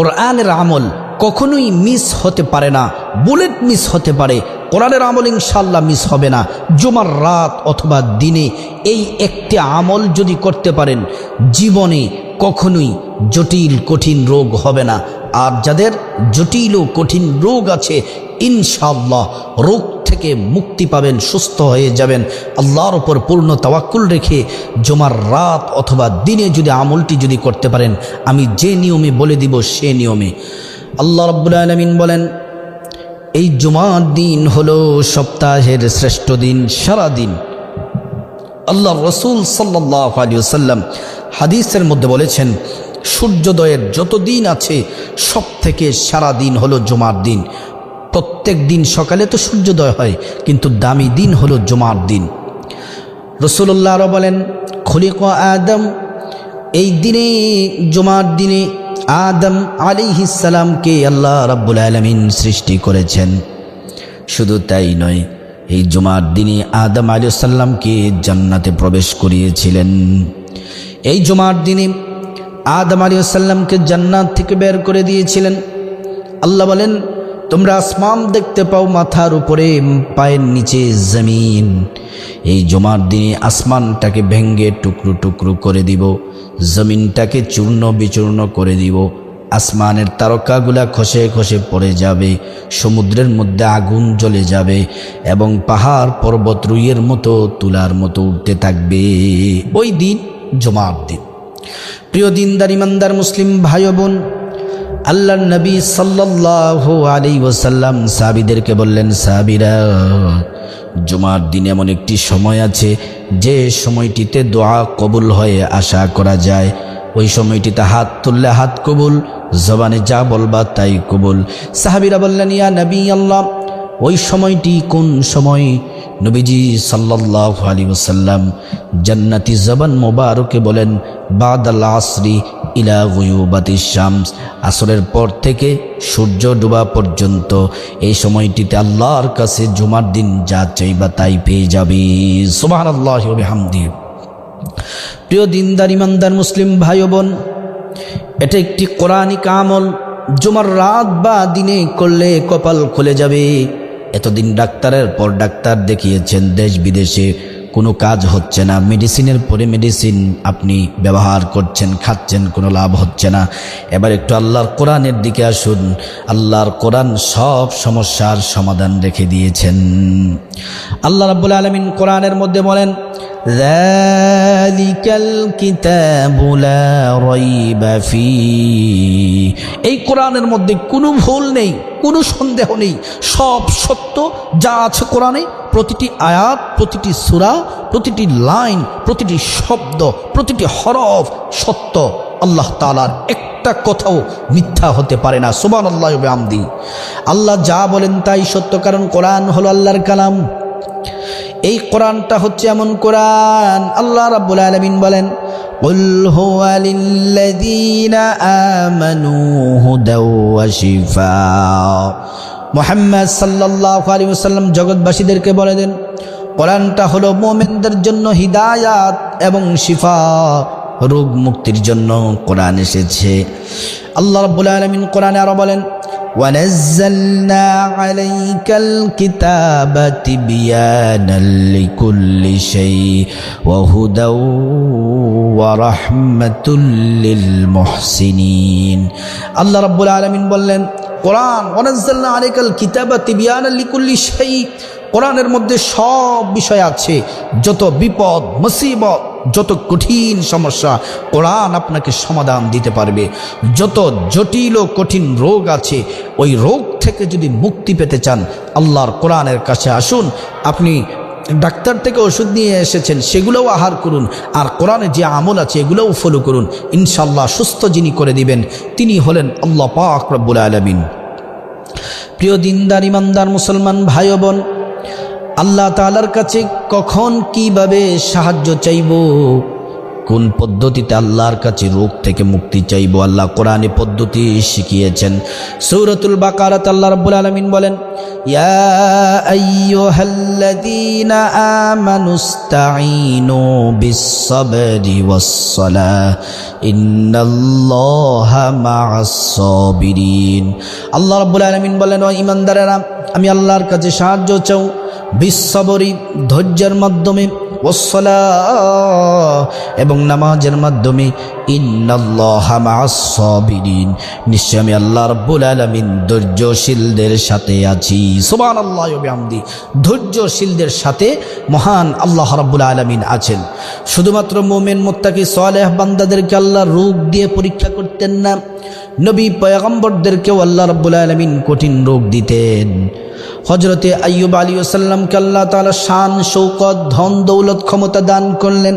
কোরআনের আমল কখনোই মিস হতে পারে না বুলেট মিস হতে পারে। কোরআনের আমল ইনশাল্লাহ মিস হবে না। জুমার রাত অথবা দিনে এই একটি আমল যদি করতে পারেন, জীবনে কখনোই জটিল কঠিন রোগ হবে না। আর যাদের জটিল ও কঠিন রোগ আছে ইনশাল্লাহ রোগ থেকে মুক্তি পাবেন, সুস্থ হয়ে যাবেন। আল্লাহর ওপর পূর্ণ তাওয়াক্কুল রেখে জমার রাত অথবা দিনে যদি আমলটি যদি করতে পারেন, আমি যে নিয়মে বলে দিব সে নিয়মে। আল্লাহ রব্বুল বলেন, এই জুমার দিন হলো সপ্তাহের শ্রেষ্ঠ দিন, সারা দিন। আল্লাহ রসুল সাল্লাহ আলিয়াল্লাম হাদিসের মধ্যে বলেছেন, সূর্যোদয়ের যত দিন আছে সব থেকে সারা দিন হলো জুমার দিন। প্রত্যেক দিন সকালে তো সূর্যোদয় হয়, কিন্তু দামি দিন হলো জুমার দিন। রসুল্লাহ আরও বলেন, খলিক আদম, এই দিনে, জুমার দিনে আদম আলিহিসালামকে আল্লাহ রাব্বুল আলমিন সৃষ্টি করেছেন। শুধু তাই নয়, এই জুমার দিনে আদম আলিয়াল্লামকে জান্নাতে প্রবেশ করিয়েছিলেন। এই জুমার দিনে আদম আলিয়াল্লামকে জান্নাত থেকে বের করে দিয়েছিলেন। আল্লাহ বলেন তোমরা আসমান দেখতে পাও মাথার উপরে, পায়ের নিচে জমিন। এই জমার দিনে আসমানটাকে ভেঙ্গে টুকরো টুকরো করে দিব, জমিনটাকে চূর্ণ বিচূর্ণ করে দিব। আসমানের তারকাগুলা খসে খসে পড়ে যাবে, সমুদ্রের মধ্যে আগুন জ্বলে যাবে এবং পাহাড় পর্বত রুইয়ের মতো, তুলার মতো উঠতে থাকবে। ওই দিন, জমার দিন। প্রিয় দিনদার, ইমানদার, মুসলিম ভাই বোন আল্লাহ নবী সাল্লাহ আলী ওসাল্লাম সাবিদেরকে বললেন সাবিরা জুমার দিন এমন একটি সময় আছে, যে সময়টিতে দোয়া কবুল হয়ে আশা করা যায়। ওই সময়টিতে হাত তুললে হাত কবুল, জবানে যা বলবা তাই কবুল। সাহাবিরা বললেন, ইয়া নবী আল্লাহ, ওই সময়টি কোন সময়? নবীজি সাল্লাহ আলী ওসাল্লাম জান্নাতি জবান মোবারকে বলেন বাদ আল আসরি ইলা গুয়ুবাতি শামস। আসরের পর থেকে সূর্য ডুবা পর্যন্ত এই সময়টিতে আল্লাহর কাছে জুমার দিন যা চাইবা তাই পেয়ে যাবে। সুবাহ আল্লাহ হামদি প্রিয় দিনদার, ইমানদার মুসলিম ভাই বোন এটা একটি কোরআনিক আমল। জুমার রাত বা দিনে করলে কপাল খুলে যাবে। এতদিন ডাক্তারের পর ডাক্তার দেখিয়েছেন দেশ বিদেশে কোনো কাজ হচ্ছে না। মেডিসিনের পরে মেডিসিন আপনি ব্যবহার করছেন, খাচ্ছেন, কোনো লাভ হচ্ছে না। এবার একটু আল্লাহর কোরআনের দিকে আসুন। আল্লাহর কোরআন সব সমস্যার সমাধান রেখে দিয়েছেন। আল্লাহ রাবুল আলমিন কোরআনের মধ্যে বলেন ذلك الكتاب لا ريب فيه এই কোরআনের মধ্যে কোনো ভুল নেই কোনো সন্দেহ নেই সব সত্য যা আছে কোরআনে প্রতিটি আয়াত প্রতিটি সুরা প্রতিটি লাইন প্রতিটি শব্দ প্রতিটি হরফ সত্য আল্লাহ তালার একটা কথাও মিথ্যা হতে পারে না সুবান আল্লাহ আমদি আল্লাহ যা বলেন তাই সত্য কারণ কোরআন হলো আল্লাহর কালাম এই কোরআনটা হচ্ছে এমন কোরআন আল্লাহ রাব্বুল আলামিন বলেন قل هو للذين آمنوا هدى وشفاء মোহাম্মদ সাল্লাল্লাহু আলাইহি ওয়াসাল্লাম জগৎবাসীদেরকে বলে দেন কোরআনটা হলো মোমেনদের জন্য হিদায়াত এবং শিফা রোগ মুক্তির জন্য কোরআন এসেছে আল্লাহ রাব্বুল আলামিন কোরআনে আরো বলেন ونزلنا عليك الكتاب تبيانا لكل شيء وهدى ورحمة للمحسنين الله رب العالمين বললেন কোরআন ونزلنا عليك الكتاب تبيانا لكل شيء কোরআনের মধ্যে সব বিষয় আছে যত বিপদ মুসিবত যত কঠিন সমস্যা কোরআন আপনাকে সমাধান দিতে পারবে। যত জটিল ও কঠিন রোগ আছে, ওই রোগ থেকে যদি মুক্তি পেতে চান, আল্লাহর কোরআনের কাছে আসুন। আপনি ডাক্তার থেকে ওষুধ নিয়ে এসেছেন, সেগুলোও আহার করুন। আর কোরআনে যে আমল আছে, এগুলোও ফলো করুন। ইনশাল্লাহ সুস্থ যিনি করে দিবেন, তিনি হলেন আল্লাহ পাক রব্বুল আলমিন। প্রিয় দিনদার, ইমানদার, মুসলমান ভাই বোন আল্লাহ তালার কাছে কখন কীভাবে সাহায্য চাইব? কোন পদ্ধতিতে আল্লাহর কাছে রোগ থেকে মুক্তি চাইব? আল্লাহ কোরআনে পদ্ধতি শিখিয়েছেন। সৌরতুল বাকারাত আল্লাহ রাব্বুল আলামিন বলেন, ইয়া আইয়ুহাল্লাযীনা আমানুস্তাঈনু বিস-সাবরি ওয়াস-সালাহ, ইন্নাল্লাহা মা'আস সাবিরিন আল্লাহ রাব্বুল আলামিন বলেন, ও ঈমানদারেরা, আমি আল্লাহর কাছে সাহায্য চাও বিশ্ববরী ধৈর্যের মাধ্যমে ওসলা এবং নামাজের মাধ্যমে ইন্নাল্লাহামাসবিরিন নিশ্চয় আমি আল্লাহ রব্বুল আলমিন ধৈর্যশীলদের সাথে আছি। সোমান আল্লাহ আমদি ধৈর্যশীলদের সাথে মহান আল্লাহ রব্বুল আলমিন আছেন। শুধুমাত্র মোমেন, মোত্তাকি সোয়ালেহ বান্দাদেরকে আল্লাহ রোগ দিয়ে পরীক্ষা করতেন না নবী পয়গম্বরদেরকেও আল্লাহ রব্বুল আলমিন কঠিন রোগ দিতেন। হজরতে আইয়ুব আলী ওসাল্লামকে আল্লাহ তালা শান, শৌকত, ধন, দৌলত, ক্ষমতা দান করলেন।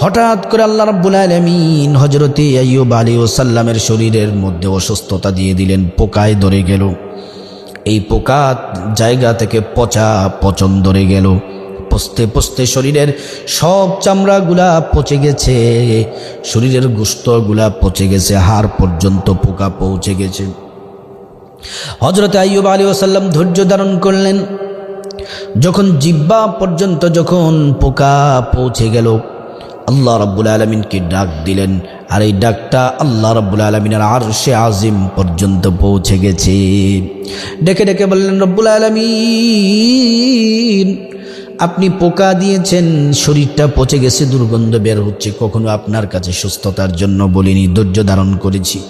হঠাৎ করে আল্লাহ রাব্বুল আলমিন হজরতে আইয়ুব আলী ওসাল্লামের শরীরের মধ্যে অসুস্থতা দিয়ে দিলেন, পোকায় ধরে গেল। এই পোকা জায়গা থেকে পচা পচন ধরে গেল। পচতে পচতে শরীরের সব চামড়াগুলা পচে গেছে। শরীরের গুস্তগুলা পচে গেছে, হাড় পর্যন্ত পোকা পৌঁছে গেছে। হজরত আইয়ুব আলী ওসাল্লাম ধৈর্য ধারণ করলেন। যখন জিব্বা পর্যন্ত যখন পোকা পৌঁছে গেল, আল্লাহ রব্বুল আলমিনকে ডাক দিলেন, আর এই ডাকটা আল্লাহ রব্বুল আলমিনের আর সে আজিম পর্যন্ত পৌঁছে গেছে। ডেকে ডেকে বললেন, রব্বুল আলমিন আপনি পোকা দিয়েছেন, শরীরটা পচে গেছে, দুর্গন্ধ বের হচ্ছে। কখনো আপনার কাছে সুস্থতার জন্য বলিনি, ধৈর্য ধারণ করেছি।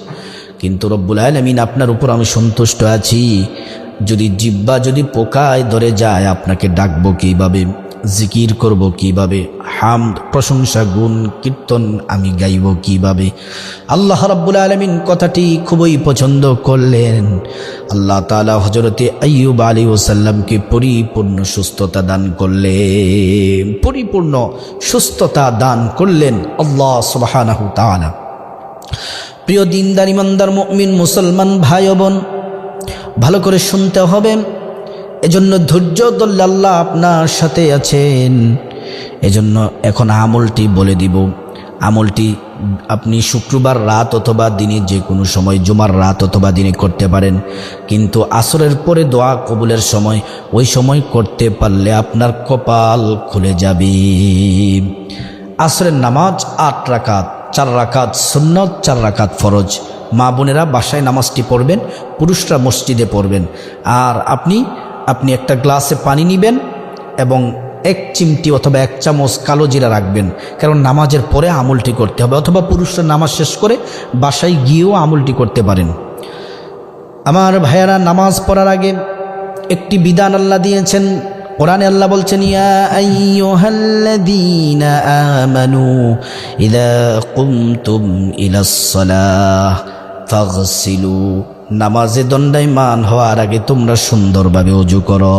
কিন্তু রব্বুল আলমিন আপনার উপর আমি সন্তুষ্ট আছি। যদি জিব্বা যদি পোকায় ধরে যায়, আপনাকে ডাকবো কীভাবে? জিকির করব কীভাবে? হাম প্রশংসা, গুণ, কীর্তন আমি গাইব কীভাবে? আল্লাহ রাব্বুল আলমিন কথাটি খুবই পছন্দ করলেন। আল্লাহ তালা হজরতে আইয়ুব আলী ওসাল্লামকে পরিপূর্ণ সুস্থতা দান করলেন। পরিপূর্ণ সুস্থতা দান করলেন আল্লাহ সুবাহানাহু তালা প্রিয় দিনদার, ইমানদার, মমিন, মুসলমান ভাই বোন, ভালো করে শুনতে হবে। এজন্য ধৈর্য আল্লাহ আপনার সাথে আছেন। এজন্য এখন আমলটি বলে দিব। আমলটি আপনি শুক্রবার রাত অথবা দিনে যে কোনো সময় জুমার রাত অথবা দিনে করতে পারেন। কিন্তু আসরের পরে দোয়া কবুলের সময়, ওই সময় করতে পারলে আপনার কপাল খুলে যাবে। আসরের নামাজ আট রাকাত, চার রাকাত সুন্নত, চার রাকাত ফরজ। মা বোনেরা বাসায় নামাজটি পড়বেন, পুরুষরা মসজিদে পড়বেন। আর আপনি আপনি একটা গ্লাসে পানি নিবেন এবং এক চিমটি অথবা এক চামচ কালো জিরা রাখবেন। কারণ নামাজের পরে আমলটি করতে হবে অথবা পুরুষরা নামাজ শেষ করে বাসায় গিয়েও আমলটি করতে পারেন। আমার ভাইয়ারা, নামাজ পড়ার আগে একটি বিধান আল্লাহ দিয়েছেন। কোরআনে আল্লাহ বলছেন, ইয়া আমানু ইযা কুমতুম ইলাস ফাগসিলু। নামাজে দণ্ডায়মান হওয়ার আগে তোমরা সুন্দরভাবে অজু করো।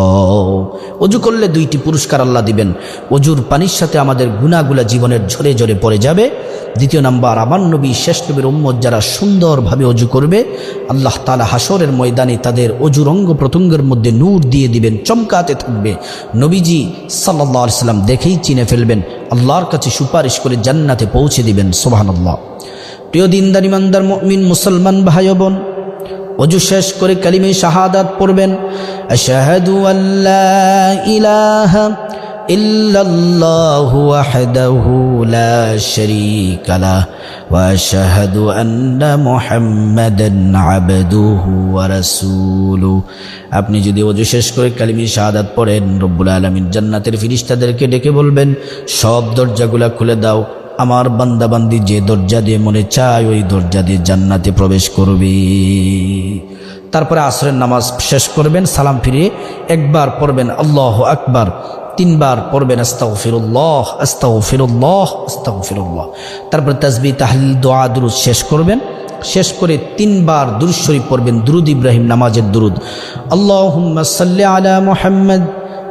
অজু করলে দুইটি পুরস্কার আল্লাহ দিবেন। অজুর পানির সাথে আমাদের গুণাগুলা জীবনের ঝরে ঝরে পড়ে যাবে। দ্বিতীয় নাম্বার, আমার নবী শেষ নবীর উম্মত যারা সুন্দরভাবে অজু করবে, আল্লাহ তালা হাসরের ময়দানে তাদের অজুর অঙ্গ প্রত্যঙ্গের মধ্যে নূর দিয়ে দিবেন, চমকাতে থাকবে। নবীজি সাল্লাহ সাল্লাম দেখেই চিনে ফেলবেন, আল্লাহর কাছে সুপারিশ করে জান্নাতে পৌঁছে দিবেন সোহান আল্লাহ প্রিয় দিনদার, ইমানদার মিন মুসলমান ভাই বোন অজু শেষ করে কালিমে শাহাদাত পড়বেন আল্লাহ ইল্লাল্লাহু আপনি যদি অজু শেষ করে কালিমে শাহাদাত পড়েন, রব্বুল আলামিন জান্নাতের ফেরেশতাদেরকে ডেকে বলবেন, সব দরজাগুলা খুলে দাও আমার বান্দাবান্দি যে দরজা দিয়ে মনে চায়, ওই দরজা দিয়ে জান্নাতে প্রবেশ করবে। তারপরে আসরের নামাজ শেষ করবেন, সালাম ফিরিয়ে একবার পড়বেন, আল্লাহ আকবার, তিনবার পড়বেন আস্তাও ফিরুল্লাহ আস্তাও ফিরুল্লাহ আস্তাও ফিরুল্লাহ তারপরে তাজবি তাহলিল, দোয়া, দুরুদ শেষ করবেন। শেষ করে তিনবার দুরুদ পড়বেন, দুরুদ ইব্রাহিম, নামাজের দুরুদ। আল্লাহ সাল্লি আলা মোহাম্মদ।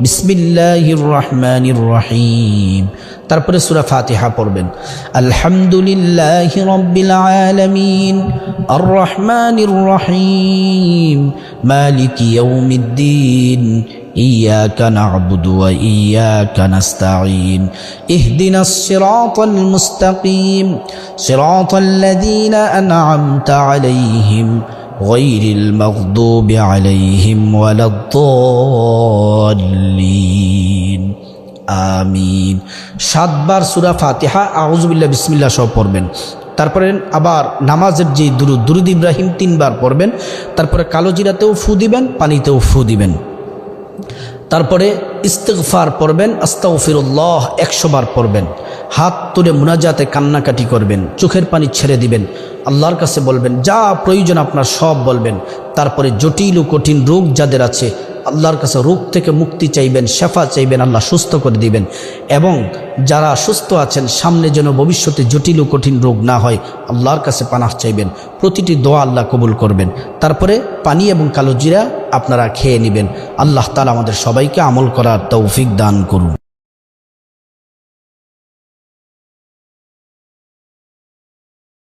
بسم الله الرحمن الرحيم তারপরে সূরা ফাতিহা পড়বেন আলহামদুলিল্লাহি রাব্বিল আলামিন আর রহমানির রহিম মালিকি ইয়াউমিদ্দিন إياك نعبد وإياك نستعين اهدنا الصراط المستقيم صراط الذين أنعمت عليهم غير المغضوب عليهم ولا الضالين আমিন সাতবার সুরা ফাতিহা আউজবিল্লা বিসমিল্লা সব পড়বেন তারপরে আবার নামাজের যে দুরুদ দুরুদ ইব্রাহিম তিনবার পড়বেন তারপরে কালো জিরাতেও ফু দিবেন পানিতেও ফু দিবেন তারপরে ইস্তেগফার পড়বেন আস্তাগফিরুল্লাহ একশো বার পড়বেন হাত তুলে মুনাজাতে কান্নাকাটি করবেন, চোখের পানি ছেড়ে দিবেন। আল্লাহর কাছে বলবেন, যা প্রয়োজন আপনার সব বলবেন। তারপরে জটিল ও কঠিন রোগ যাদের আছে, আল্লাহর কাছে রোগ থেকে মুক্তি চাইবেন, শেফা চাইবেন, আল্লাহ সুস্থ করে দিবেন। এবং যারা সুস্থ আছেন, সামনে যেন ভবিষ্যতে জটিল ও কঠিন রোগ না হয়, আল্লাহর কাছে পানাহ চাইবেন। প্রতিটি দোয়া আল্লাহ কবুল করবেন। তারপরে পানি এবং কালো জিরা আপনারা খেয়ে নেবেন। আল্লাহ তালা আমাদের সবাইকে আমল করার তৌফিক দান করুন।